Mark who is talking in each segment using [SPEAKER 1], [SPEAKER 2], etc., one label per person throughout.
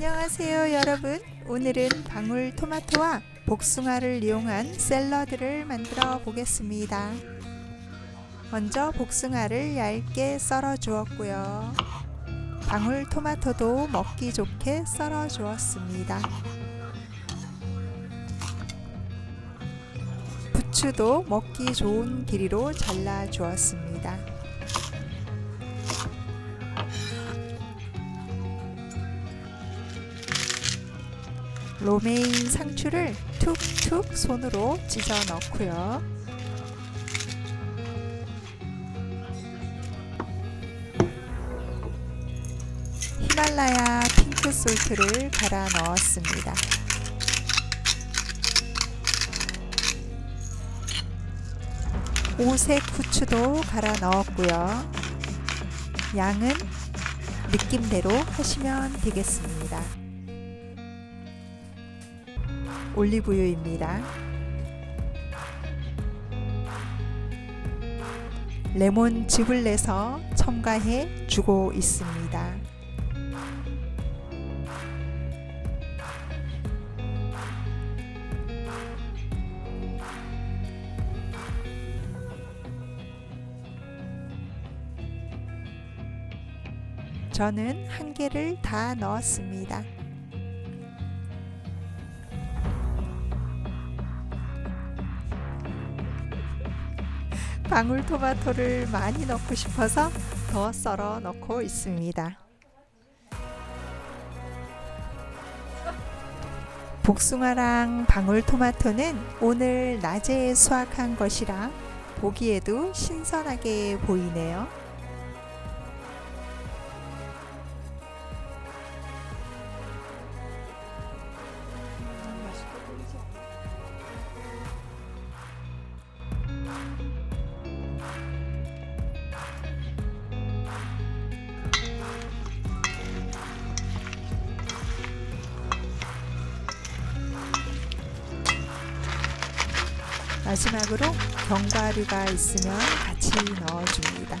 [SPEAKER 1] 안녕하세요 여러분. 오늘은 방울토마토와 복숭아를 이용한 샐러드를 만들어 보겠습니다. 먼저 복숭아를 얇게 썰어 주었고요. 방울토마토도 먹기 좋게 썰어 주었습니다. 부추도 먹기 좋은 길이로 잘라 주었습니다 로메인 상추를 툭툭 손으로 찢어 넣고요. 히말라야 핑크 솔트를 갈아 넣었습니다. 오색 후추도 갈아 넣었고요. 양은 느낌대로 하시면 되겠습니다. 올리브유입니다. 레몬 즙을 내서 첨가해 주고 있습니다. 저는 한 개를 다 넣었습니다. 방울토마토를 많이 넣고 싶어서 더 썰어 넣고 있습니다. 복숭아랑 방울토마토는 오늘 낮에 수확한 것이라 보기에도 신선하게 보이네요. 마지막으로 견과류가 있으면 같이 넣어줍니다.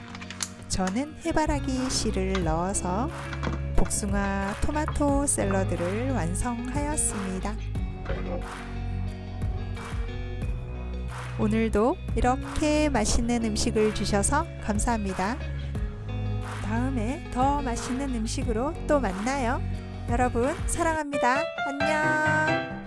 [SPEAKER 1] 저는 해바라기 씨를 넣어서 복숭아 토마토 샐러드를 완성하였습니다. 오늘도 이렇게 맛있는 음식을 주셔서 감사합니다. 다음에 더 맛있는 음식으로 또 만나요. 여러분, 사랑합니다. 안녕!